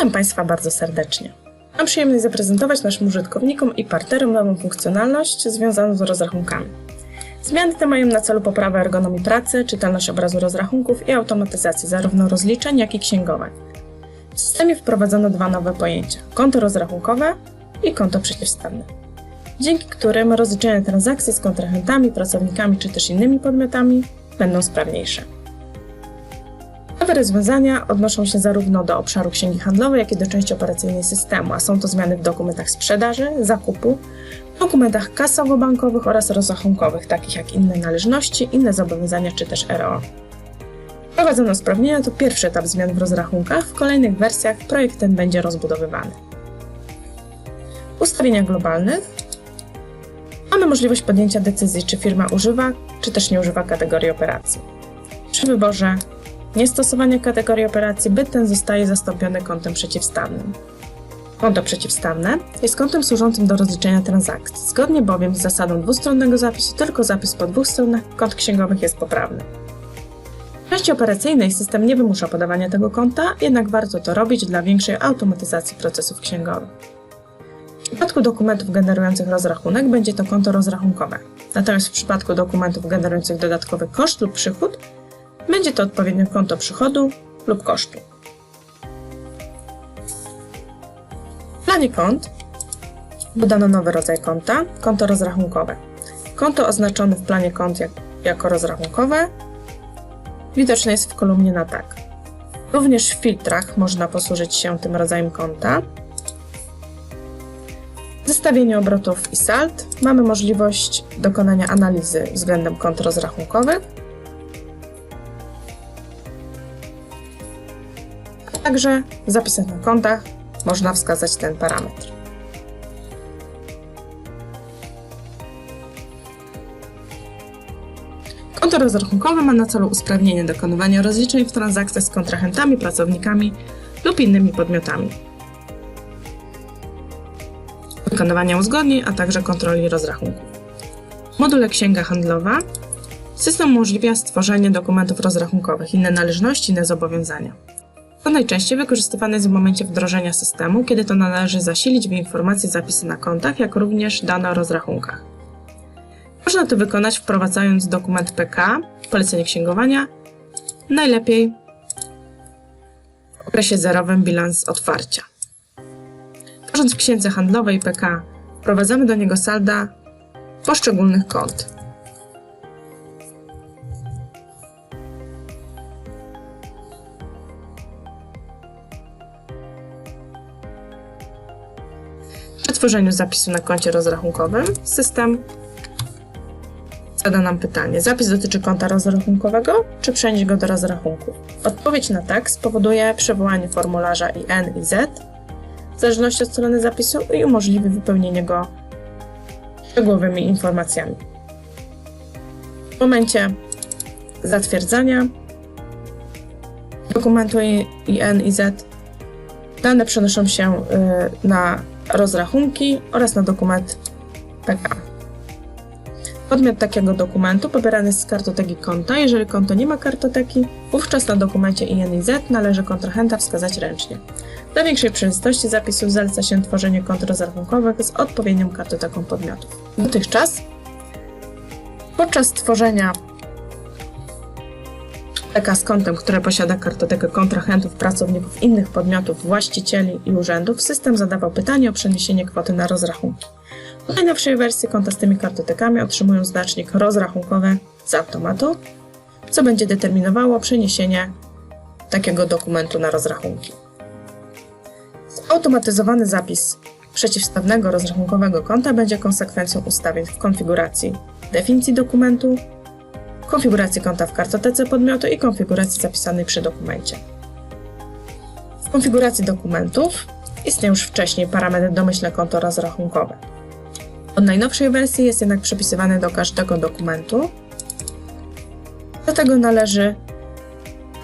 Witam Państwa bardzo serdecznie. Mam przyjemność zaprezentować naszym użytkownikom i partnerom nową funkcjonalność związaną z rozrachunkami. Zmiany te mają na celu poprawę ergonomii pracy, czytelność obrazu rozrachunków i automatyzację zarówno rozliczeń, jak i księgowań. W systemie wprowadzono dwa nowe pojęcia: konto rozrachunkowe i konto przeciwstawne, dzięki którym rozliczenia transakcji z kontrahentami, pracownikami czy też innymi podmiotami będą sprawniejsze. Nowe rozwiązania odnoszą się zarówno do obszaru księgi handlowej, jak i do części operacyjnej systemu, a są to zmiany w dokumentach sprzedaży, zakupu, dokumentach kasowo-bankowych oraz rozrachunkowych, takich jak inne należności, inne zobowiązania czy też RO. Wprowadzono usprawnienia to pierwszy etap zmian w rozrachunkach, w kolejnych wersjach projekt ten będzie rozbudowywany. W ustawieniach globalnych mamy możliwość podjęcia decyzji, czy firma używa, czy też nie używa kategorii operacji. Przy wyborze niestosowania kategorii operacji byt ten zostaje zastąpiony kontem przeciwstawnym. Konto przeciwstawne jest kontem służącym do rozliczenia transakcji. Zgodnie bowiem z zasadą dwustronnego zapisu, tylko zapis po dwóch stronach kont księgowych jest poprawny. W części operacyjnej system nie wymusza podawania tego konta, jednak warto to robić dla większej automatyzacji procesów księgowych. W przypadku dokumentów generujących rozrachunek będzie to konto rozrachunkowe, natomiast w przypadku dokumentów generujących dodatkowy koszt lub przychód będzie to odpowiednio konto przychodu lub kosztu. W planie kont dodano nowy rodzaj konta konto rozrachunkowe. Konto oznaczone w planie kont jak, jako rozrachunkowe widoczne jest w kolumnie na tak. Również w filtrach można posłużyć się tym rodzajem konta. W zestawieniu obrotów i sald mamy możliwość dokonania analizy względem kont rozrachunkowych Także w zapisach na kontach można wskazać ten parametr. Konto rozrachunkowe ma na celu usprawnienie dokonywania rozliczeń w transakcjach z kontrahentami, pracownikami lub innymi podmiotami. Wykonywania uzgodnień, a także kontroli rozrachunków. Module Księga Handlowa system umożliwia stworzenie dokumentów rozrachunkowych, inne należności, inne zobowiązania. Najczęściej wykorzystywane jest w momencie wdrożenia systemu, kiedy to należy zasilić w informacje zapisy na kontach, jak również dane o rozrachunkach. Można to wykonać wprowadzając dokument PK, polecenie księgowania, najlepiej w okresie zerowym bilans otwarcia. Tworząc w księdze handlowej PK, wprowadzamy do niego salda poszczególnych kont. Przy tworzeniu zapisu na koncie rozrachunkowym system zada nam pytanie: zapis dotyczy konta rozrachunkowego, czy przenieść go do rozrachunków? Odpowiedź na tak spowoduje przywołanie formularza IN i Z w zależności od strony zapisu i umożliwi wypełnienie go szczegółowymi informacjami. W momencie zatwierdzania dokumentu IN i Z dane przenoszą się y, na rozrachunki oraz na dokument PK. Podmiot takiego dokumentu pobierany jest z kartoteki konta. Jeżeli konto nie ma kartoteki, wówczas na dokumencie INIZ należy kontrahenta wskazać ręcznie. Dla większej przejrzystości zapisów zaleca się tworzenie kont rozrachunkowych z odpowiednią kartoteką podmiotów. Dotychczas podczas tworzenia PK z kontem, które posiada kartotekę kontrahentów, pracowników innych podmiotów, właścicieli i urzędów, system zadawał pytanie o przeniesienie kwoty na rozrachunki. W najnowszej wersji konta z tymi kartotekami otrzymują znacznik rozrachunkowy z automatu, co będzie determinowało przeniesienie takiego dokumentu na rozrachunki. Zautomatyzowany zapis przeciwstawnego rozrachunkowego konta będzie konsekwencją ustawień w konfiguracji definicji dokumentu, konfiguracji konta w kartotece podmiotu i konfiguracji zapisanej przy dokumencie. W konfiguracji dokumentów istnieją już wcześniej parametr domyślne konto rozrachunkowe. Od najnowszej wersji jest jednak przypisywany do każdego dokumentu. Do tego należy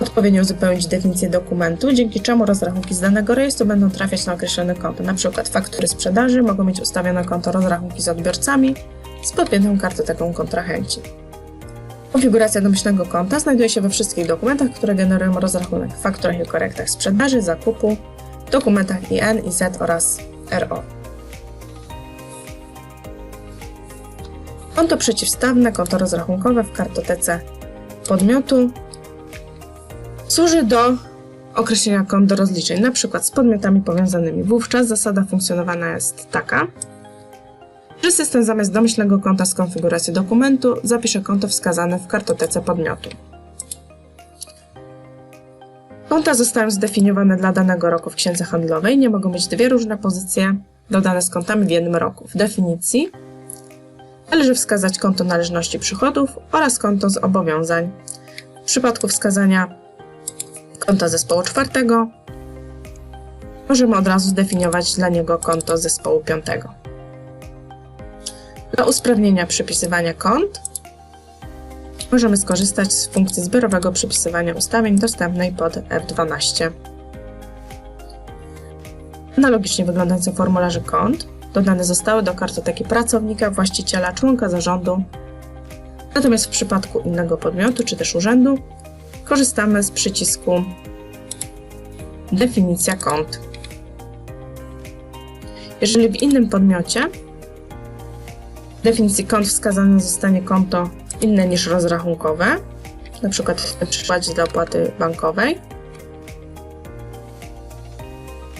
odpowiednio uzupełnić definicję dokumentu, dzięki czemu rozrachunki z danego rejestru będą trafiać na określone konto. Na przykład faktury sprzedaży mogą mieć ustawione konto rozrachunki z odbiorcami z podpiętą kartoteką kontrahenci. Konfiguracja domyślnego konta znajduje się we wszystkich dokumentach, które generują rozrachunek fakturach i korektach sprzedaży, zakupu, dokumentach IN, IZ oraz RO. Konto przeciwstawne, konto rozrachunkowe w kartotece podmiotu służy do określenia kont do rozliczeń, przykład z podmiotami powiązanymi. Wówczas zasada funkcjonowania jest taka, że system zamiast domyślnego konta z konfiguracji dokumentu zapisze konto wskazane w kartotece podmiotu. Konta zostają zdefiniowane dla danego roku w księdze handlowej. Nie mogą być dwie różne pozycje dodane z kontami w jednym roku. W definicji należy wskazać konto należności przychodów oraz konto z obowiązań. W przypadku wskazania konta zespołu czwartego możemy od razu zdefiniować dla niego konto zespołu piątego. Dla usprawnienia przypisywania kont możemy skorzystać z funkcji zbiorowego przypisywania ustawień dostępnej pod F12. Analogicznie wyglądające formularze kont dodane zostały do kartoteki pracownika, właściciela, członka zarządu. Natomiast w przypadku innego podmiotu czy też urzędu korzystamy z przycisku Definicja kont. Jeżeli w innym podmiocie definicji kont wskazane zostanie konto inne niż rozrachunkowe, na przykład w przykładzie dla opłaty bankowej,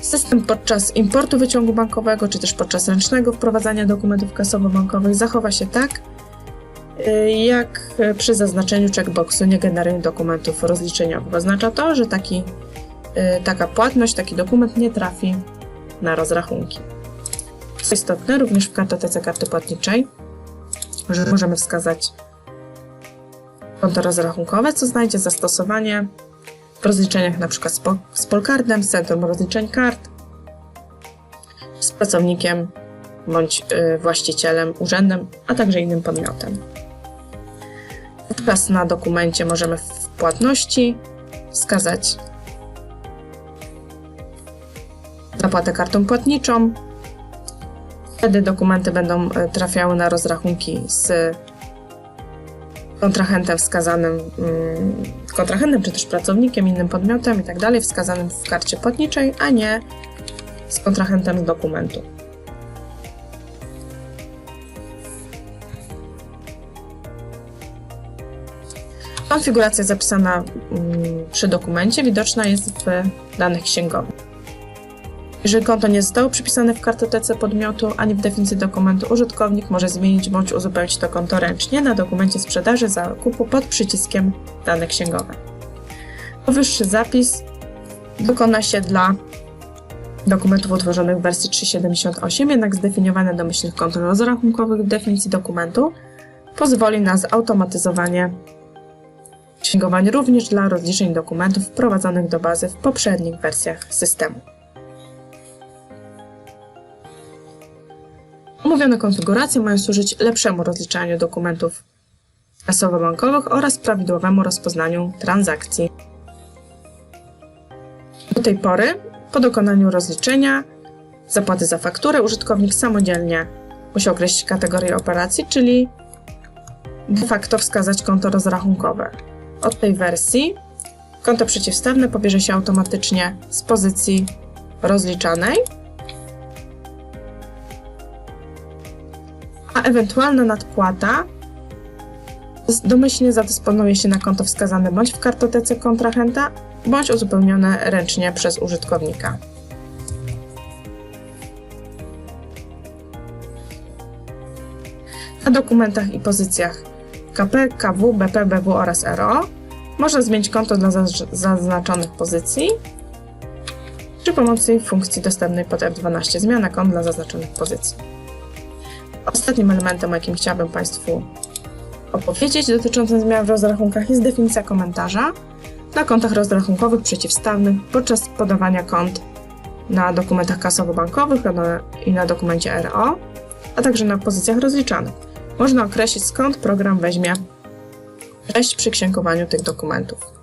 System podczas importu wyciągu bankowego, czy też podczas ręcznego wprowadzania dokumentów kasowo-bankowych zachowa się tak, y, jak przy zaznaczeniu checkboxu nie generują dokumentów rozliczeniowych. Oznacza to, że taki, y, taka płatność, taki dokument nie trafi na rozrachunki. Istotne, również w kartotece karty płatniczej, że możemy wskazać konto rozrachunkowe, co znajdzie zastosowanie w rozliczeniach np. z, po, z Polkardem, z Centrum Rozliczeń Kart, z pracownikiem bądź y, właścicielem, urzędem, a także innym podmiotem. Wówczas na dokumencie możemy w płatności wskazać zapłatę kartą płatniczą. Wtedy dokumenty będą y, trafiały na rozrachunki z kontrahentem wskazanym, mm, kontrahentem czy też pracownikiem, innym podmiotem i tak wskazanym w karcie płatniczej, a nie z kontrahentem z dokumentu. Konfiguracja zapisana mm, przy dokumencie widoczna jest w danych księgowych. Jeżeli konto nie zostało przypisane w kartotece podmiotu ani w definicji dokumentu, użytkownik może zmienić bądź uzupełnić to konto ręcznie na dokumencie sprzedaży zakupu pod przyciskiem Dane księgowe. Powyższy zapis dokona się dla dokumentów utworzonych w wersji 3.78, jednak zdefiniowane domyślnych kont rozrachunkowych w definicji dokumentu pozwoli na zautomatyzowanie księgowań również dla rozliczeń dokumentów wprowadzonych do bazy w poprzednich wersjach systemu. Omówione konfiguracje mają służyć lepszemu rozliczaniu dokumentów kasowo-bankowych oraz prawidłowemu rozpoznaniu transakcji. Do tej pory, po dokonaniu rozliczenia zapłaty za fakturę, użytkownik samodzielnie musi określić kategorię operacji, czyli de facto wskazać konto rozrachunkowe. Od tej wersji konto przeciwstawne pobierze się automatycznie z pozycji rozliczanej ewentualna nadpłata domyślnie zadysponuje się na konto wskazane bądź w kartotece kontrahenta, bądź uzupełnione ręcznie przez użytkownika. Na dokumentach i pozycjach KP, KW, BP, BW oraz RO można zmienić konto dla zaznaczonych pozycji przy pomocy funkcji dostępnej pod F12 zmiana kont dla zaznaczonych pozycji. Ostatnim elementem, o jakim chciałabym Państwu opowiedzieć dotyczącym zmian w rozrachunkach jest definicja komentarza na kontach rozrachunkowych przeciwstawnych podczas podawania kont na dokumentach kasowo-bankowych i na dokumencie RO, a także na pozycjach rozliczanych. Można określić skąd program weźmie treść przy księgowaniu tych dokumentów.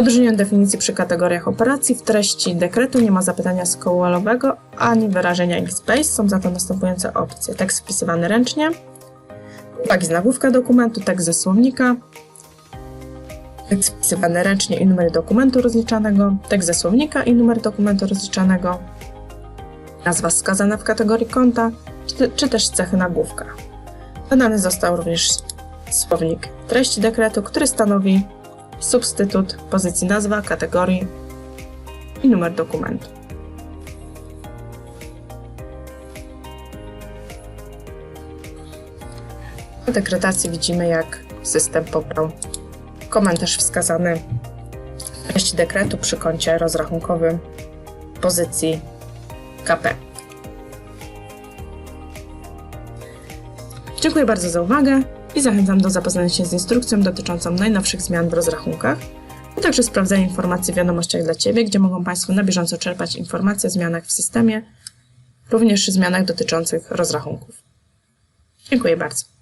Odróżnienie definicji przy kategoriach operacji w treści dekretu nie ma zapytania skołowego ani wyrażenia XBase, są to następujące opcje. Tekst wpisywany ręcznie, uwagi z nagłówka dokumentu, tekst ze słownika, tekst wpisywany ręcznie i numer dokumentu rozliczanego, tekst ze słownika i numer dokumentu rozliczanego, nazwa wskazana w kategorii konta, czy, czy też cechy nagłówka. Dodany został również słownik. Treści dekretu, który stanowi substytut pozycji nazwa, kategorii i numer dokumentu. W dekretacji widzimy, jak system pobrał komentarz wskazany w treści dekretu przy koncie rozrachunkowym pozycji KP. Dziękuję bardzo za uwagę i zachęcam do zapoznania się z instrukcją dotyczącą najnowszych zmian w rozrachunkach, a także sprawdzenia informacji w wiadomościach dla Ciebie, gdzie mogą Państwo na bieżąco czerpać informacje o zmianach w systemie, również zmianach dotyczących rozrachunków. Dziękuję bardzo.